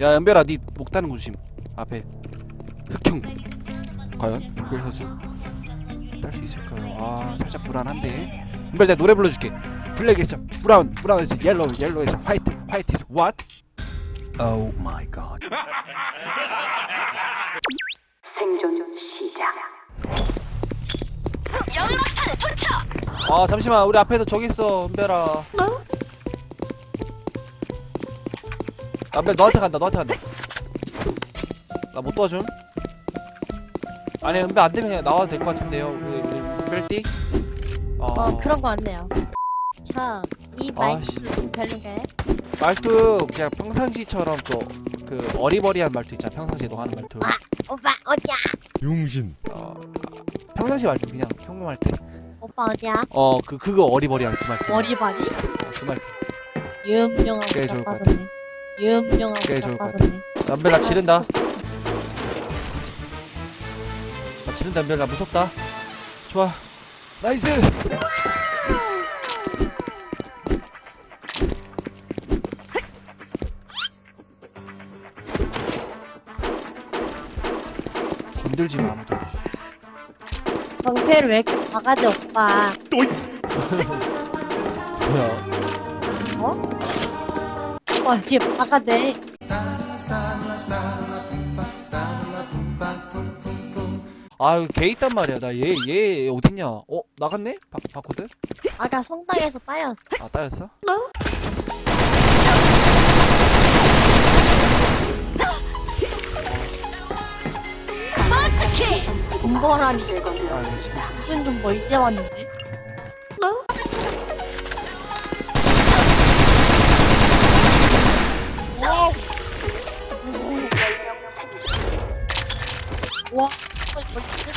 야 연별아 니 목타는 거 조심. 앞에. 흑형. 과연? 연별 선수. 딸수 있을까요? 아 살짝 불안한데. 연별 내가 노래 불러줄게. 블랙에서 브라운 브라운에서 옐로우 옐로우에서 화이트 화이트에서 what? Oh my god. 생존 시작. 아 잠시만. 우리 앞에도 저기 있어 은별아 은별 너한테 간다 너한테 간다 나 못 도와줌 아니 은별 안되면 그냥 나와도 될 것 같은데요 우리 우리 은별띠 어, 어 그런 거 같네요. 자, 이 아, 마이크 씨. 별로게. 말투 그냥 평상시처럼 또 그 어리버리한 말투 있잖아 평상시에 너 하는 말투 오빠 어디야? 어, 평상시 말투 그냥 평범할 오빠 어디야? 때어 그 그거 어리버리한 그 말투 머리발이? 어, 그 말투 좋을 것 자빠졌네. 유명하고 좋을 것 자빠졌네. 연별 나 지른다. 나 지른다 연별 나 무섭다. 좋아. 나이스! 건들지 마 아무도. 정패를 왜 이렇게 박아대 오빠? 뭐야? 오 빠 이렇게 박아대. 아유 걔 있단 말이야. 나 얘 얘 어딨냐? 어 나갔네? 바, 바코드? 아까 성당에서 따였어. 아 따였어? 돈벌하니 아 이거 지금. 무슨 좀 뭐 이제 왔는데? 와. 이거 진짜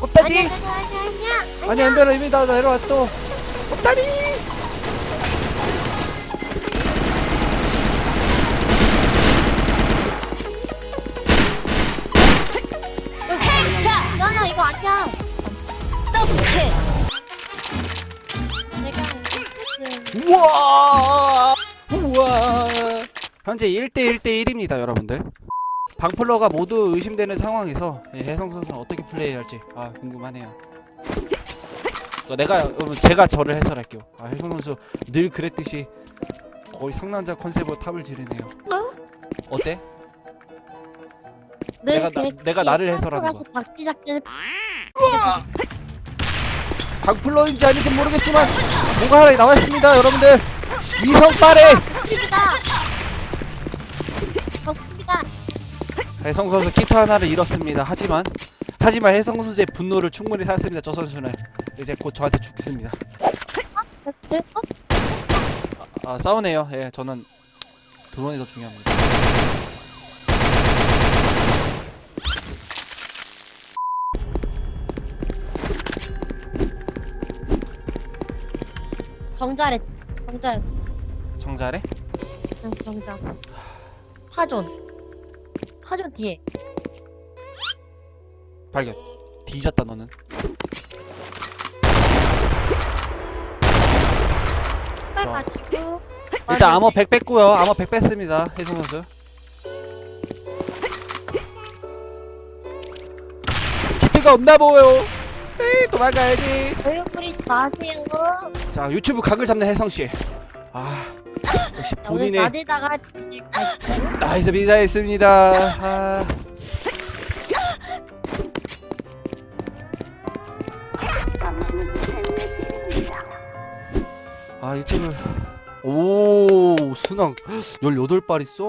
껍다리 아니야. 아니 연별아 이미 나 내려왔어 껍다리 야야 이거 아니야. 더블 킬. 내가 무슨 우와 우와. 현재 1대 1대 1입니다 여러분들. 방플러가 모두 의심되는 상황에서 예, 혜성 선수는 어떻게 플레이할지 아 궁금하네요. 어, 내가 제가 저를 해설할게요. 아 혜성 선수 늘 그랬듯이 거의 상남자 컨셉으로 탑을 지르네요. 어때? 늘 내가 나-. 내가 나를 해설하는 박쥐 잡기는 방플러인지 아닌지 모르겠지만 뭔가 하나 나왔습니다 여러분들. 위성 빠레 좋습니다. 좋습니다. 혜성 선수 키트 하나를 잃었습니다. 하지만 하지만 혜성 선수의 분노를 충분히 샀습니다. 저 선수는 이제 곧 저한테 죽습니다. 그래서 아 싸우네요. 예, 저는 드론이 더 중요합니다. 정자래 정자였어. 정잘해? 응, 정자. 파존. 파존 뒤에. 발견. 뒤졌다 너는. 빨 좋아. 가지고. 일단 암호 100 뺐고요. 암호 100 뺐습니다. 혜성 선수. 키트가 없나 보여. 에이, 도망가야지. 얼굴 부리지 마세요. 자 유튜브 각을 잡는 혜성 씨. 아 역시 야, 오늘 본인의 나대다가 나이스 비자했습니다. 아. 당신은 생존입니다. 아 유튜브 오 순항 18발 있어